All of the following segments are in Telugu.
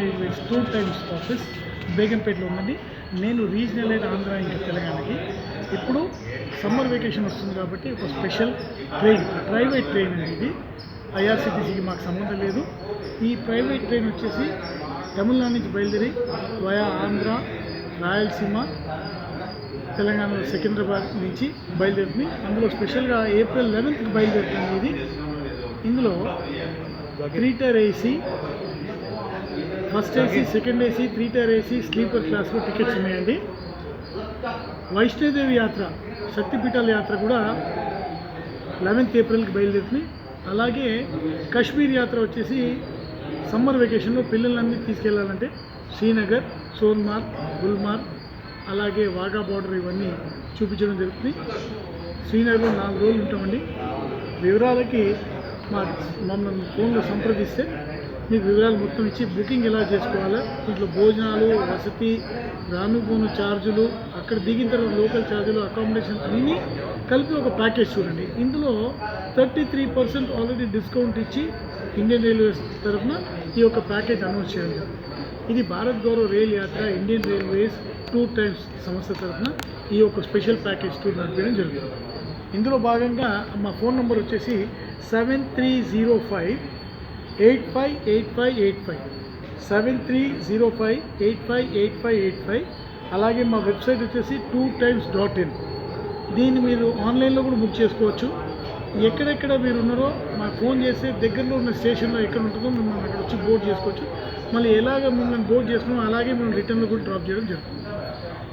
రైల్వేస్ టూ టైమ్స్ ఆఫీస్ బేగంపేటలో ఉందండి నేను రీజనల్ అయిన ఆంధ్ర ఇంకా తెలంగాణకి. ఇప్పుడు సమ్మర్ వెకేషన్ వస్తుంది కాబట్టి ఒక స్పెషల్ ట్రైన్ ప్రైవేట్ ట్రైన్ అనేది ఐఆర్సిటీసీకి మాకు సంబంధం లేదు. ఈ ప్రైవేట్ ట్రైన్ వచ్చేసి తమిళనాడు నుంచి బయలుదేరి వయా ఆంధ్ర రాయలసీమ తెలంగాణలో సికింద్రాబాద్ నుంచి బయలుదేరుతుంది. అందులో స్పెషల్గా ఏప్రిల్ లెవెన్త్కి బయలుదేరుతుంది ఇది. ఇందులో three tier AC first AC second AC three tier AC sleeper క్లాస్లో టికెట్స్ ఉన్నాయండి. వైష్ణోదేవి యాత్ర శక్తిపీఠాల యాత్ర కూడా లెవెన్త్ ఏప్రిల్కి బయలుదేరుతుంది. అలాగే కాశ్మీర్ యాత్ర వచ్చేసి సమ్మర్ వెకేషన్లో పిల్లలన్నీ తీసుకెళ్ళాలంటే శ్రీనగర్ సోన్మార్గ్ గుల్మార్గ్ అలాగే వాఘా బార్డర్ ఇవన్నీ చూపించడం జరుగుతుంది. శ్రీనగర్లో నాలుగు రోజులు ఉంటామండి. వివరాలకి మా మమ్మల్ని ఫోన్లో సంప్రదిస్తే మీకు వివరాలు మొత్తం ఇచ్చి బుకింగ్ ఎలా చేసుకోవాలో? దీంట్లో భోజనాలు వసతి రానుపోను ఛార్జులు అక్కడ దిగిన తర్వాత లోకల్ ఛార్జీలు అకామిడేషన్ అన్నీ కలిపి ఒక ప్యాకేజ్ చూడండి. ఇందులో thirty three percent already discount ఇచ్చి ఇండియన్ రైల్వేస్ తరఫున ఈ యొక్క ప్యాకేజ్ అనౌన్స్ చేయండి ఇది భారత్ గౌరవ్ రైల్ యాత్ర ఇండియన్ రైల్వేస్ టూ టైమ్స్ సంస్థ తరఫున ఈ యొక్క స్పెషల్ ప్యాకేజ్ టూర్ నడిపించడం జరుగుతుంది. ఇందులో భాగంగా మా ఫోన్ నెంబర్ వచ్చేసి seven three zero five eight five eight five eight five seven three zero five eight five eight five eight five అలాగే మా వెబ్సైట్ వచ్చేసి టూ టైమ్స్ డాట్ ఇన్ దీన్ని మీరు ఆన్లైన్లో కూడా బుక్ చేసుకోవచ్చు. ఎక్కడెక్కడ మీరు ఉన్నారో మాకు ఫోన్ చేస్తే దగ్గరలో ఉన్న స్టేషన్లో ఎక్కడ ఉంటుందో మిమ్మల్ని అక్కడ వచ్చి బోర్డ్ చేసుకోవచ్చు. మళ్ళీ ఎలాగ మిమ్మల్ని బోర్డ్ చేసుకున్నామో అలాగే మేము రిటర్న్లో కూడా డ్రాప్ చేయడం జరుగుతుంది.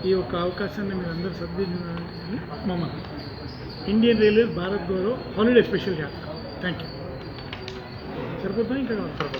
ఈ యొక్క అవకాశాన్ని మీరు అందరూ సద్వినియోగం మమ్మల్ని Indian railways Bharat Gaurav holiday special యాత్ర థ్యాంక్ యూ సరిపోతుందా ఇంకా కావాలి